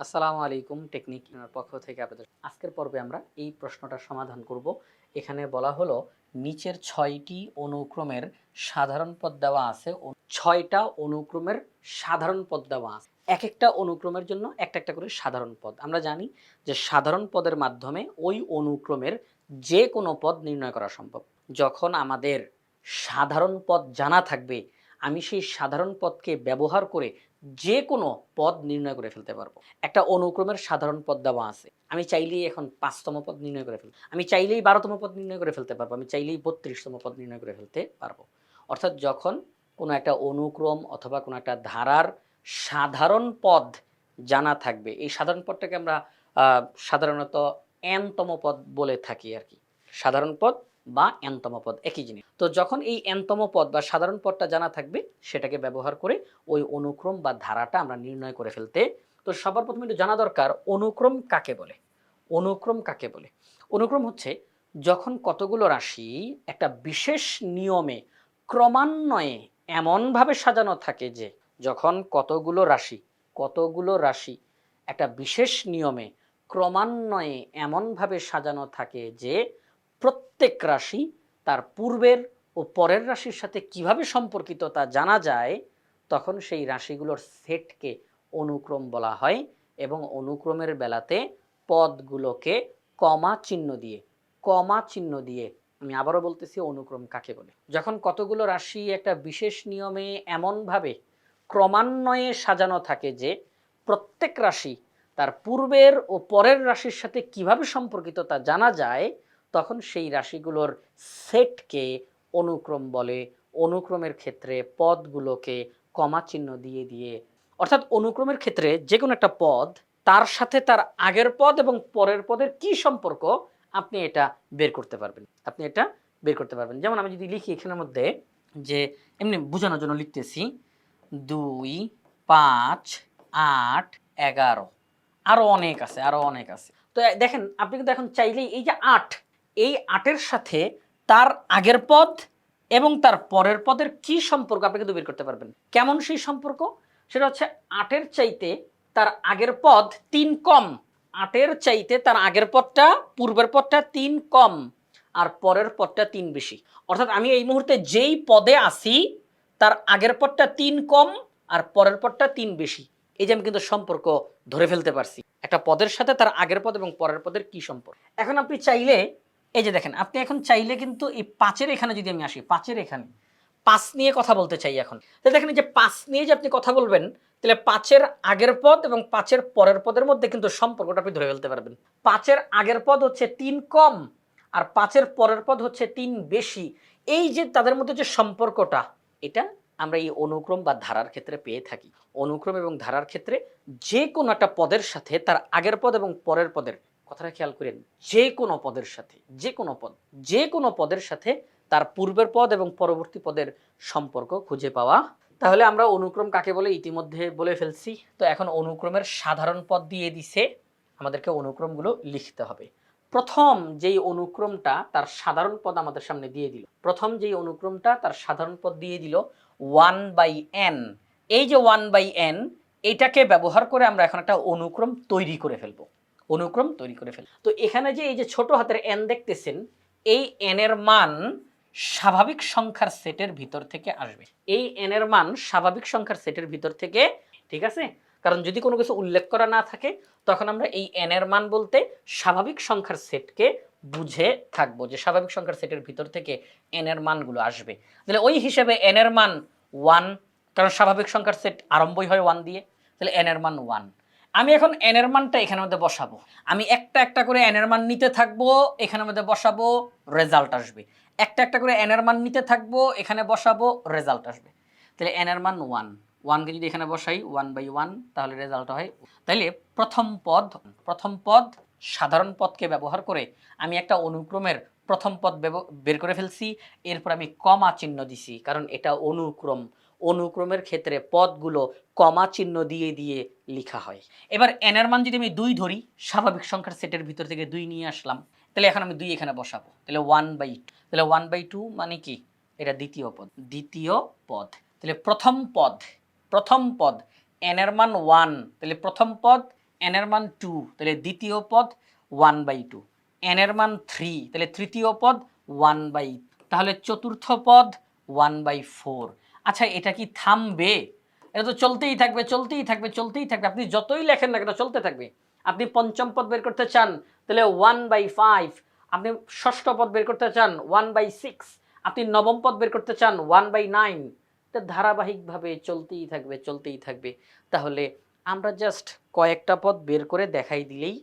আসসালামু আলাইকুম টেকনিক পক্ষ থেকে আপনাদের আজকের পর্বে আমরা এই প্রশ্নটা সমাধান করব। এখানে বলা হলো, নিচের ছয়টি অনুক্রমের সাধারণ পদ দেওয়া আছে ছয়টা অনুক্রমের সাধারণ পদ দেওয়া আছে। এক একটা অনুক্রমের জন্য একটা একটা করে সাধারণ পদ। আমরা জানি যে সাধারণ পদের মাধ্যমে ওই অনুক্রমের যে কোনো পদ নির্ণয় করা সম্ভব। যখন আমাদের সাধারণ পদ জানা থাকবে আমি সেই সাধারণ পদকে ব্যবহার করে যে কোনো পদ নির্ণয় করে ফেলতে পারব। একটা অনুক্রমের সাধারণ পদ দেওয়া আছে। আমি চাইলেই এখন পাঁচতম পদ নির্ণয় করে ফেলব। আমি চাইলেই বারোতম পদ নির্ণয় করে ফেলতে পারব। আমি চাইলেই বত্রিশতম পদ নির্ণয় করে ফেলতে পারব। অর্থাৎ যখন কোনো একটা অনুক্রম অথবা কোনো একটা ধারার সাধারণ পদ জানা থাকবে, এই সাধারণ পদটাকে আমরা সাধারণত এনতম পদ বলে থাকি আর কি। সাধারণ পদ বা এনতম পদ, একই জিনিস। তো যখন এই এনতম পদ বা সাধারণ পদটা জানা থাকবে, সেটাকে ব্যবহার করে ওই অনুক্রম বা ধারাটা আমরা নির্ণয় করে ফেলতে, তো সবার প্রথমে একটু জানা দরকার অনুক্রম কাকে বলে? অনুক্রম কাকে বলে? অনুক্রম হচ্ছে যখন কতগুলো রাশি একটা বিশেষ নিয়মে ক্রমান্বয়ে এমনভাবে সাজানো থাকে যে, যখন কতগুলো রাশি কতগুলো রাশি একটা বিশেষ নিয়মে ক্রমান্বয়ে এমনভাবে সাজানো থাকে যে প্রত্যেক রাশি তার পূর্বের ও পরের রাশির সাথে কীভাবে সম্পর্কিত তা জানা যায়, তখন সেই রাশিগুলোর সেটকে অনুক্রম বলা হয় এবং অনুক্রমের বেলাতে পদগুলোকে কমা চিহ্ন দিয়ে, কমা চিহ্ন দিয়ে, আমি আবারও বলতেছি অনুক্রম কাকে বলে? যখন কতগুলো রাশি একটা বিশেষ নিয়মে এমনভাবে ক্রমান্বয়ে সাজানো থাকে যে প্রত্যেক রাশি তার পূর্বের ও পরের রাশির সাথে কীভাবে সম্পর্কিত তা জানা যায় তখন সেই রাশিগুলোর সেটকে অনুক্রম বলে। অনুক্রমের ক্ষেত্রে পদগুলোকে কমা চিহ্ন দিয়ে দিয়ে। অর্থাৎ অনুক্রমের ক্ষেত্রে যে কোনো একটা পদ, তার সাথে তার আগের পদ এবং পরের পদের কি সম্পর্ক, আপনি এটা বের করতে পারবেন। আপনি এটা বের করতে পারবেন। যেমন আমি যদি লিখি এখানের মধ্যে যে, এমনি বোঝানোর জন্য লিখতেছি, দুই, পাঁচ, আট, এগারো। আরও অনেক আছে আরও অনেক আছে। তো দেখেন, আপনি কিন্তু এখন চাইলেই এই যে আট এই আটের সাথে তার আগের পদ এবং তার পরের পদের কি সম্পর্ক আপনি কিন্তু বের করতে পারবেন। কেমন সেই সম্পর্ক? সেটা হচ্ছে আটের চাইতে তার আগের পদ তিন কম। আটের চাইতে তার আগের পদটা, পূর্বের পদটা তিন কম আর পরের পদটা তিন বেশি। অর্থাৎ আমি এই মুহূর্তে যেই পদে আছি, তার আগের পদটা তিন কম আর পরের পদটা তিন বেশি। এই যে আমি কিন্তু সম্পর্ক ধরে ফেলতে পারছি। একটা পদের সাথে তার আগের পদ এবং পরের পদের কি সম্পর্ক? এখন আপনি চাইলে এই যে দেখেন, আপনি এখন চাইলে কিন্তু এই পাঁচের এখানে যদি আমি আসি, পাঁচের এখানে, পাঁচ নিয়ে কথা বলতে চাই এখন। তাহলে দেখেন যে পাঁচ নিয়ে যে আপনি কথা বলবেন, তাহলে পাঁচের আগের পদ এবং পাঁচের পরের পদের মধ্যে কিন্তু সম্পর্কটা আপনি ধরে ফেলতে পারবেন। পাঁচের আগের পদ হচ্ছে তিন কম, আর পাঁচের পরের পদ হচ্ছে তিন বেশি। এই যে তাদের মধ্যে যে সম্পর্কটা, এটা আমরা এই অনুক্রম বা ধারার ক্ষেত্রে পেয়ে থাকি। অনুক্রম এবং ধারার ক্ষেত্রে যে কোনো একটা পদের সাথে তার আগের পদ এবং পরের পদের কথাটা খেয়াল করেন, যে কোনো পদের সাথে, যে কোনো পদ, যে কোনো পদের সাথে তার পূর্বের পদ এবং পরবর্তী পদের সম্পর্ক খুঁজে পাওয়া। তাহলে আমরা অনুক্রম কাকে বলে? ইতিমধ্যে বলে ফেলছি। তো এখন অনুক্রমের সাধারণ পদ দিয়ে দিছে, আমাদেরকে অনুক্রমগুলো লিখতে হবে। প্রথম যেই অনুক্রমটা তার সাধারণ পদ আমাদের সামনে দিয়ে দিল। প্রথম যেই অনুক্রমটা তার সাধারণ পদ দিয়ে দিল ওয়ান বাই এন। এই যে ওয়ান বাই এন, এটাকে ব্যবহার করে আমরা এখন একটা অনুক্রম তৈরি করে ফেলব। অনুক্রম তৈরি করে ফেলে। তো এখানে যে এই যে ছোট হাতের এন দেখতেছেন, এই এন এর মান স্বাভাবিক সংখ্যার সেটের ভিতর থেকে আসবে। এই এন এর মান স্বাভাবিক সংখ্যার সেটের ভিতর থেকে, ঠিক আছে? কারণ যদি কোনো কিছু উল্লেখ করা না থাকে, তখন আমরা এই এন এর মান বলতে স্বাভাবিক সংখ্যার সেটকে বুঝে থাকব যে স্বাভাবিক সংখ্যার সেটের ভিতর থেকে এন এর মানগুলো আসবে। তাহলে ওই হিসেবে এন এর মান ওয়ান কারণ স্বাভাবিক সংখ্যার সেট আরম্ভই হয় ওয়ান দিয়ে, তাহলে এন এর মান ওয়ান আমি এখন এন এর মানটা এখানের মধ্যে বসাবো। আমি একটা একটা করে এন এর মান নিতে থাকব, এখানের মধ্যে বসাবো রেজাল্ট আসবে। একটা একটা করে এন এর মান নিতে থাকব, এখানে বসাবো রেজাল্ট আসবে। তাহলে এন এর মান ওয়ান ওয়ানকে যদি এখানে বসাই ওয়ান বাই ওয়ান তাহলে রেজাল্ট হয় তাইলে প্রথম পদ প্রথম পদ সাধারণ পদকে ব্যবহার করে আমি একটা অনুক্রমের প্রথম পদ বের করে ফেলছি, এরপর আমি কমা চিহ্ন দিছি, কারণ এটা অনুক্রম। অনুক্রমের ক্ষেত্রে পদগুলো কমা চিহ্ন দিয়ে দিয়ে লেখা হয়। এবার এনের মান যদি আমি দুই ধরি, স্বাভাবিক সংখ্যার সেটের ভিতর থেকে দুই নিয়ে আসলাম, তাহলে এখন আমি দুই এখানে বসাবো। তাহলে ওয়ান বাই তাহলে ওয়ান বাই টু মানে কি? এটা দ্বিতীয় পদ। দ্বিতীয় পদ। তাহলে প্রথম পদ প্রথম পদ এন এর মান ওয়ান তাহলে প্রথম পদ এন এর মান টু তাহলে দ্বিতীয় পদ ওয়ান বাই টু এন এর মান থ্রি তাহলে তৃতীয় পদ ওয়ান বাই তাহলে চতুর্থ পদ ওয়ান বাই ফোর আচ্ছা এটা কি থামবে? এটা তো চলতেই থাকবে চলতেই থাকবে চলতেই থাকবে। আপনি যতই লেখেন না কেন, চলতে থাকবে। আপনি পঞ্চম পদ বের করতে চান, তাহলে ওয়ান বাই ফাইভ আপনি ষষ্ঠ পদ বের করতে চান ওয়ান বাই সিক্স আপনি নবম পদ বের করতে চান ওয়ান বাই নাইন এটা ধারাবাহিকভাবে চলতেই থাকবে চলতেই থাকবে। তাহলে আমরা জাস্ট কয়েকটা পদ বের করে দেখাই দিলেই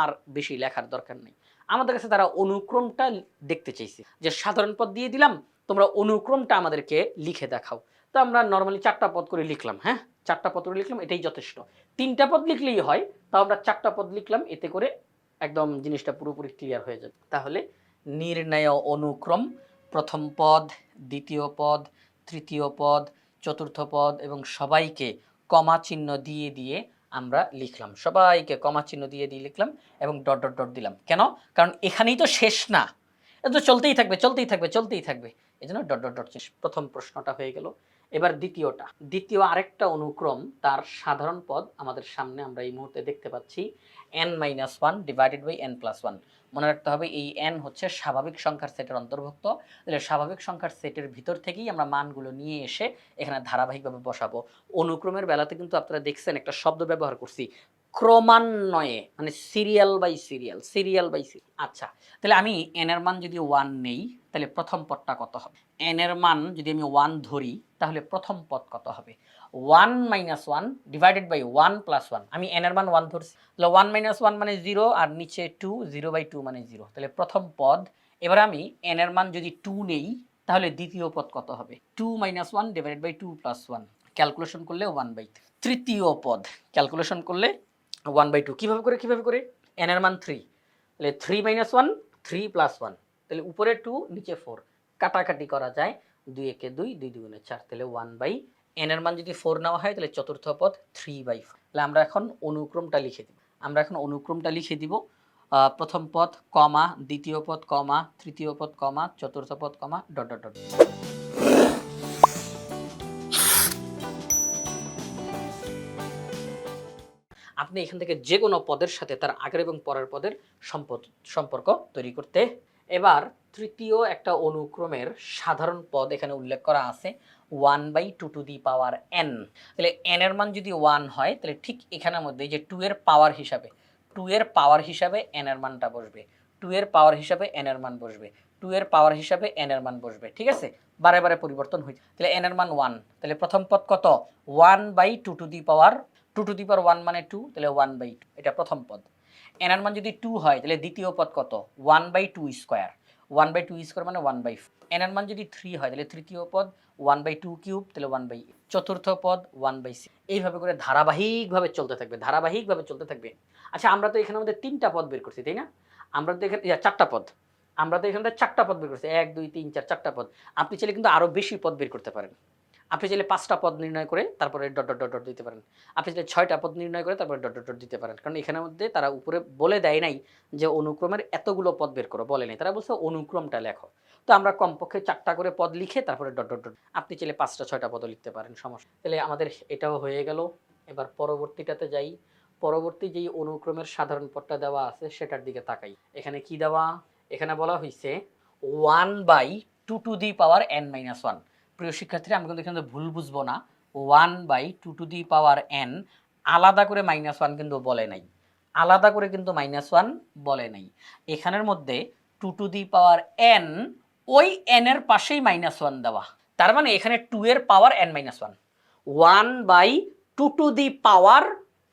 আর বেশি লেখার দরকার নেই। আমাদের কাছে তারা অনুক্রমটা দেখতে চাইছে। যে সাধারণ পদ দিয়ে দিলাম, তোমরা অনুক্রমটা আমাদেরকে লিখে দেখাও। তো আমরা নর্মালি চারটা পদ করে লিখলাম হ্যাঁ? চারটা পদ করে লিখলাম, এটাই যথেষ্ট। তিনটা পদ লিখলেই হয়, তাও আমরা চারটা পদ লিখলাম, এতে করে একদম জিনিসটা পুরোপুরি ক্লিয়ার হয়ে যাবে। তাহলে নির্ণয় অনুক্রম, প্রথম পদ, দ্বিতীয় পদ, তৃতীয় পদ, চতুর্থ পদ, এবং সবাইকে কমা চিহ্ন দিয়ে দিয়ে আমরা লিখলাম। সবাইকে কমা চিহ্ন দিয়ে দিয়ে লিখলাম এবং ডট ডট ডট দিলাম। কেন? কারণ এখানেই তো শেষ না। এটা তো চলতেই থাকবে চলতেই থাকবে চলতেই থাকবে। এই জন্য ডট ডট ডট শেষ। প্রথম প্রশ্নটা হয়ে গেল। এবার দ্বিতীয়টা। দ্বিতীয় আরেকটা অনুক্রম তার সাধারণ পদ আমাদের সামনে আমরা এই মুহূর্তে দেখতে পাচ্ছি। N minus one divided by N plus one মনে রাখতে হবে এই এন হচ্ছে স্বাভাবিক সংখ্যার সেটের অন্তর্ভুক্ত। তাহলে স্বাভাবিক সংখ্যার সেটের ভিতর থেকেই আমরা মানগুলো নিয়ে এসে এখানে ধারাবাহিকভাবে বসাবো। অনুক্রমের বেলাতে কিন্তু আপনারা দেখছেন একটা শব্দ ব্যবহার করছি। ক্রমান্বয়ে মানে serial by serial serial by serial আচ্ছা তাহলে আমি এন এর মান যদি ওয়ান নেই, তাহলে প্রথম পদটা কত হবে? এন এর মান যদি আমি ওয়ান ধরি, তাহলে প্রথম পদ কত হবে? One minus one divided by one plus one আমি এন এর মান ওয়ান ধরছি। তাহলে ওয়ান মাইনাস ওয়ান মানে জিরো আর নিচে টু জিরো বাই টু মানে জিরো তাহলে প্রথম পদ, এবার আমি এন এর মান যদি টু নেই, তাহলে দ্বিতীয় পদ কত হবে? Two minus one divided by two plus one calculation করলে ওয়ান বাই তৃতীয় পদ ক্যালকুলেশন করলে ওয়ান বাই টু কীভাবে করে কীভাবে করে? এন এর মান থ্রি তাহলে three minus one three plus one তাহলে উপরে টু নিচে ফোর কাটাকাটি করা যায় দুই একে দুই দুই দুই দুগুণে চার। তাহলে ওয়ান বাই এন এর মান যদি ফোর নেওয়া হয়, তাহলে চতুর্থ পদ থ্রি বাই ফোর তাহলে আমরা এখন অনুক্রমটা লিখে দিব। আমরা এখন অনুক্রমটা লিখে দিব। প্রথম পদ, কমা, দ্বিতীয় পদ, কমা, তৃতীয় পদ, কমা, চতুর্থ পদ, কমা, ডট ডট ডট। আপনি এখান থেকে যে কোনো পদের সাথে তার আগের এবং পরের পদের সম্পদ- সম্পর্ক তৈরি করতে। এবার তৃতীয় একটা অনুক্রমের সাধারণ পদ এখানে উল্লেখ করা আছে one by two to the power N তাহলে এন এর মান যদি ওয়ান হয়, তাহলে ঠিক এখানের মধ্যে যে টু এর পাওয়ার হিসাবে টু এর পাওয়ার হিসাবে এন এর মানটা বসবে। টু এর পাওয়ার হিসাবে এন এর মান বসবে। টু এর পাওয়ার হিসাবে এন এর মান বসবে, ঠিক আছে? বারে বারে পরিবর্তন হয়েছে। তাহলে এন এর মান ওয়ান তাহলে প্রথম পদ কত? One by two to the power two to the power one মানে টু তাহলে ওয়ান বাই টু এটা প্রথম পদ। এন এর মান যদি টু হয়, তাহলে দ্বিতীয় পদ কত? One by two square one by two square মানে ওয়ান বাই এন এর মান যদি থ্রি হয়, তাহলে তৃতীয় পদ ওয়ান বাই টু কিউব তাহলে ওয়ান বাই চতুর্থ পদ ওয়ান বাই সি এইভাবে করে ধারাবাহিকভাবে চলতে থাকবে, ধারাবাহিকভাবে চলতে থাকবে। আচ্ছা আমরা তো এখানে আমাদের তিনটা পদ বের করছি, তাই না? আমরা তো এখানে চারটা পদ। আমরা তো এখানে চারটা পদ বের করছি। এক, দুই, তিন, চার, চারটা পদ। আপনি চাইলে কিন্তু আরও বেশি পদ বের করতে পারেন। আপনি চাইলে পাঁচটা পদ নির্ণয় করে তারপরে ডট ডট ডট দিতে পারেন। আপনি চাইলে ছয়টা পদ নির্ণয় করে তারপরে ডট ডট ডট দিতে পারেন। কারণ এখানের মধ্যে তারা উপরে বলে দেয় নাই যে অনুক্রমের এতগুলো পদ বের করো, বলে নাই। তারা বলছে অনুক্রমটা লেখো। তো আমরা কমপক্ষে চারটা করে পদ লিখে তারপরে ডট ডট ডট, আপনি চাইলে পাঁচটা, ছয়টা পদও লিখতে পারেন, সমস্যা তাহলে আমাদের এটাও হয়ে গেল। এবার পরবর্তীটাতে যাই। পরবর্তী যেই অনুক্রমের সাধারণ পদটা দেওয়া আছে সেটার দিকে তাকাই। এখানে কি দেওয়া? এখানে বলা হয়েছে one by two to the power N minus one প্রিয় শিক্ষার্থীরা, আমি কিন্তু এখানে ভুল বুঝব না। One by two to the power N আলাদা করে মাইনাস ওয়ান কিন্তু বলে নাই। আলাদা করে কিন্তু মাইনাস ওয়ান বলে নাই। এখানের মধ্যে two to the power N ওই এন এর পাশেই মাইনাস ওয়ান দেওয়া। তার মানে এখানে টু এর power N minus one one by two to the power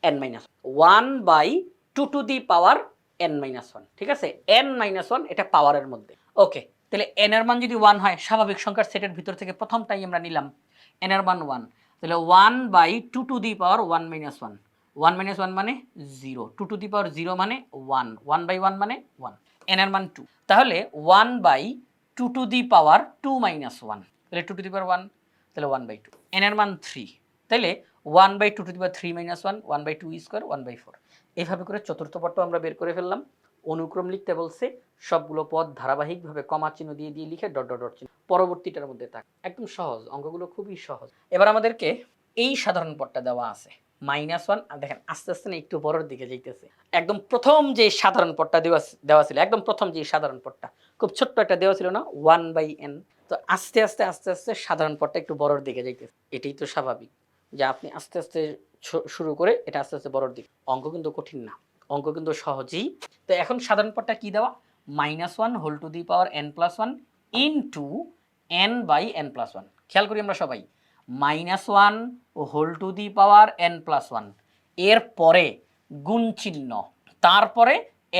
N minus one by two to the power N minus one ঠিক আছে? এন মাইনাস ওয়ান এটা পাওয়ারের মধ্যে। ওকে তাহলে এন এর মান যদি ওয়ান হয়, স্বাভাবিক সংখ্যার সেটের ভিতর থেকে প্রথমটাই আমরা নিলাম। এন এর মান ওয়ান তাহলে one by two to the power one minus one one minus one মানে zero two to the power zero মানে ওয়ান ওয়ান বাই ওয়ান মানে ওয়ান এন এর মান টু তাহলে one by two to the power two minus one তাহলে two to the power one তাহলে one by two N এর মান three তাহলে one by two to the power three minus one one by two square one by four এইভাবে করে চতুর্থ পদটা আমরা বের করে ফেললাম। অনুক্রম লিখতে বলছে, সবগুলো পদ ধারাবাহিকভাবে কমা চিহ্ন দিয়ে দিয়ে লিখে ডট ডট চিহ্ন। পরবর্তীটার মধ্যে থাক। একদম সহজ, অঙ্কগুলো খুবই সহজ। এবার আমাদেরকে এই সাধারণ পদটা দেওয়া আছে মাইনাস ওয়ান দেখেন আস্তে আস্তে না একটু বড়র দিকে যাইতেছে। একদম প্রথম যে সাধারণ পদটা দেওয়া দেওয়া ছিল, একদম প্রথম যে সাধারণ পদটা, খুব ছোট্ট একটা দেওয়া ছিল না ওয়ান বাই এন তো আস্তে আস্তে আস্তে আস্তে সাধারণ পদটা একটু বড়র দিকে যাইতেছে। এটাই তো স্বাভাবিক যে আপনি আস্তে আস্তে শুরু করে এটা আস্তে আস্তে বড়র দিকে। অঙ্ক কিন্তু কঠিন না। অঙ্ক কিন্তু সহজেই। তো এখন সাধারণ পদটা কি দেওয়া? Minus one whole to the power N plus one into N by N plus one খেয়াল করি আমরা সবাই। Minus one whole to the power N plus ওয়ানের পরে গুণ চিহ্ন। তারপরে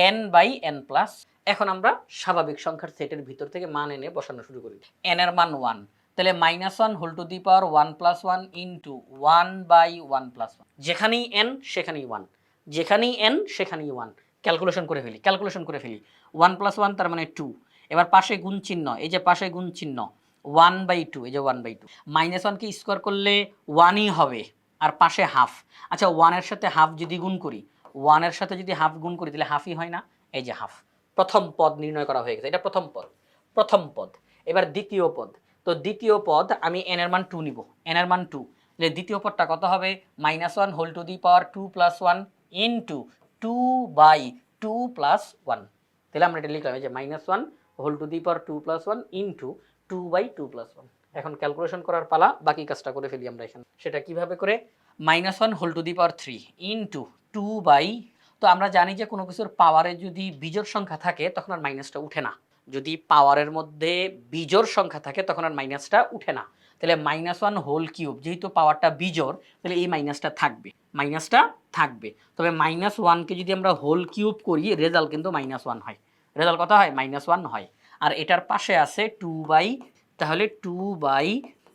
এন বাই এন প্লাস এখন আমরা স্বাভাবিক সংখ্যার সেটের ভিতর থেকে মান এনে বসানো শুরু করি। এন এর মান ওয়ান তাহলে minus one whole to the power one plus one into one by one plus one যেখানেই এন সেখানেই ওয়ান যেখানেই এন সেখানেই ওয়ান ক্যালকুলেশন করে ফেলি ক্যালকুলেশন করে ফেলি। ওয়ান প্লাস ওয়ান তার মানে টু এবার পাশে গুণ চিহ্ন, এই যে পাশে গুণ চিহ্ন ওয়ান বাই টু এই যে ওয়ান বাই টু মাইনাস ওয়ানকে স্কোয়ার করলে ওয়ানই হবে, আর পাশে হাফ আচ্ছা ওয়ানের সাথে হাফ যদি গুণ করি ওয়ানের সাথে যদি হাফ গুণ করি, তাহলে হাফই হয় না? এই যে হাফ প্রথম পদ নির্ণয় করা হয়ে গেছে, এটা প্রথম পদ। প্রথম পদ। এবার দ্বিতীয় পদ। তো দ্বিতীয় পদ, আমি এন এর মান টু নিব। এন এর মান টু দ্বিতীয় পদটা কত হবে? Minus one whole to the power two plus one into by two plus one তাহলে আমরা এটা লিখলাম যে minus one whole to the power two plus one into two by two plus one এখন ক্যালকুলেশন করার পালা, বাকি কাজটা করে ফেলি আমরা এখানে। সেটা কীভাবে করে? Minus one whole to the power three into two by তো আমরা জানি যে কোনো কিছুর পাওয়ারে যদি বিজোড় সংখ্যা থাকে, তখন আর মাইনাসটা উঠে না। যদি পাওয়ারের মধ্যে বিজোড় সংখ্যা থাকে, তখন আর মাইনাসটা উঠে না। তাহলে মাইনাস ওয়ান হোল কিউব যেহেতু পাওয়ারটা বিজোড়, তাহলে এই মাইনাসটা থাকবে। মাইনাসটা থাকবে। তবে মাইনাস ওয়ানকে যদি আমরা হোল কিউব করি রেজাল্ট কিন্তু মাইনাস ওয়ান হয়। রেজাল্ট কথা হয়? মাইনাস ওয়ান হয়। আর এটার পাশে আছে টু বাই তাহলে টু বাই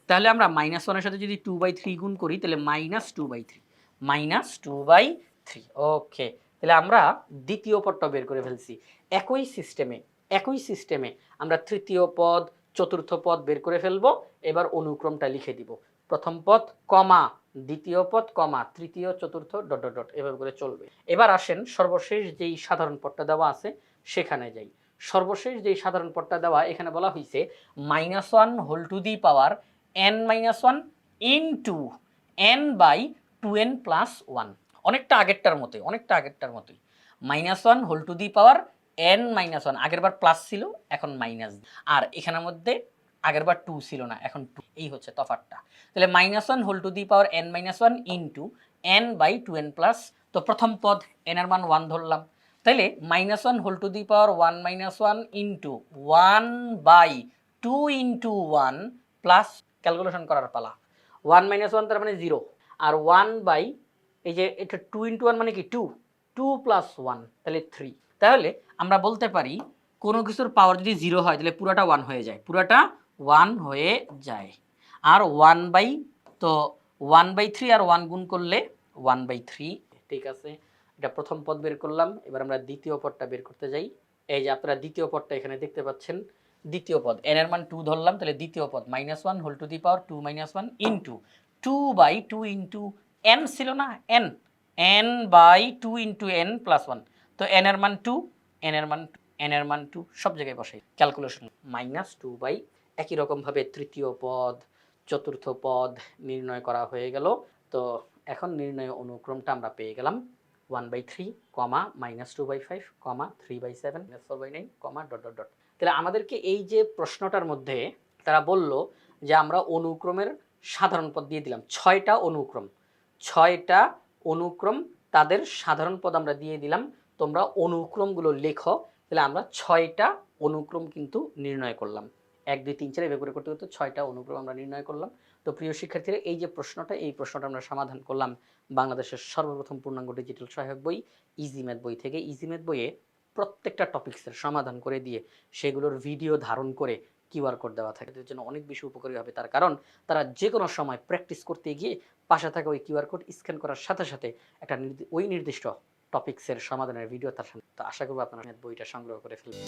তাহলে আমরা মাইনাস ওয়ানের সাথে যদি টু বাই থ্রি গুণ করি, তাহলে minus two by three minus two by three okay তাহলে আমরা দ্বিতীয় পদটা বের করে ফেলছি। একই সিস্টেমে একই সিস্টেমে আমরা তৃতীয় পদ চতুর্থ পদ বের করে ফেলব, এবার অনুক্রমটা লিখে দিব। প্রথম পদ, কমা, দ্বিতীয় পদ, কমা, তৃতীয়, চতুর্থ, ডট ডট ডট, এভাবে করে চলবে। এবার আসেন সর্বশেষ যেই সাধারণ পদটা দেওয়া আছে, সেখানে যাই। সর্বশেষ যেই সাধারণ পদটা দেওয়া, এখানে বলা হয়েছে minus one whole to the power N minus one into N by two N plus one অনেকটা আগেরটার মতোই, অনেকটা আগেরটার মতোই। Minus one whole to the power N minus one আগের বার প্লাস ছিল, এখন মাইনাস আর এখানের মধ্যে আগের বার টু ছিল না, এখন টু এই হচ্ছে তফাতটা তাহলে minus one whole to the power N minus one into N by two N plus তো প্রথম পদ এন এর মান ওয়ান ধরলাম। তাইলে minus one whole to the power one minus one into one by two into one plus calculation করার পালা। One minus one তার মানে জিরো আর ওয়ান বাই এই যে এটা টু ইন্টু ওয়ান মানে কি? টু টু প্লাস ওয়ান তাহলে থ্রি তাহলে আমরা বলতে পারি কোনো কিছুর পাওয়ার যদি জিরো হয়, তাহলে পুরাটা ওয়ান হয়ে যায়। পুরাটা ওয়ান হয়ে যায়। আর ওয়ান বাই তো ওয়ান বাই থ্রি আর ওয়ান গুণ করলে ওয়ান বাই থ্রি ঠিক আছে? এটা প্রথম পদ বের করলাম। এবার আমরা দ্বিতীয় পদটা বের করতে যাই। এই যে আপনারা দ্বিতীয় পদটা এখানে দেখতে পাচ্ছেন, দ্বিতীয় পদ। এন এর মান টু ধরলাম, তাহলে দ্বিতীয় পদ minus one whole to the power two minus one into two by two into N ছিল না? N N by two into N plus one তো এন এর মান টু এন এর মান এন এর মান টু সব জায়গায় বসাই। ক্যালকুলেশন মাইনাস টু বাই একই রকমভাবে তৃতীয় পদ, চতুর্থ পদ নির্ণয় করা হয়ে গেল। তো এখন নির্ণয় অনুক্রমটা আমরা পেয়ে গেলাম one by three comma minus two by five comma three by seven minus four by nine comma dot dot dot তাহলে আমাদেরকে এই যে প্রশ্নটার মধ্যে তারা বলল যে আমরা অনুক্রমের সাধারণ পদ দিয়ে দিলাম, ছয়টা অনুক্রম। ছয়টা অনুক্রম তাদের সাধারণ পদ আমরা দিয়ে দিলাম তোমরা অনুক্রমগুলো লেখো, তাহলে আমরা ছয়টা অনুক্রম কিন্তু নির্ণয় করলাম। এক, দুই, তিন, চার এভাবে করে করতে করতে ছয়টা অনুক্রম আমরা নির্ণয় করলাম। তো প্রিয় শিক্ষার্থীরা, এই যে প্রশ্নটা, এই প্রশ্নটা আমরা সমাধান করলাম বাংলাদেশের সর্বপ্রথম পূর্ণাঙ্গ ডিজিটাল সহায়ক বই ইজি ম্যাথ বই থেকে। ইজি ম্যাথ বইয়ে প্রত্যেকটা টপিক্সের সমাধান করে দিয়ে সেগুলোর ভিডিও ধারণ করে কিউআর কোড দেওয়া থাকে। এদের জন্য অনেক বেশি উপকারী হবে। তার কারণ, তারা যে কোনো সময় প্র্যাকটিস করতে গিয়ে পাশে থাকা ওই কিউআর কোড স্ক্যান করার সাথে সাথে একটা ওই নির্দিষ্ট টপিক্সের সমাধানের ভিডিও তার সামনে। তো আশা করব আপনারা বইটা সংগ্রহ করে ফেলবেন।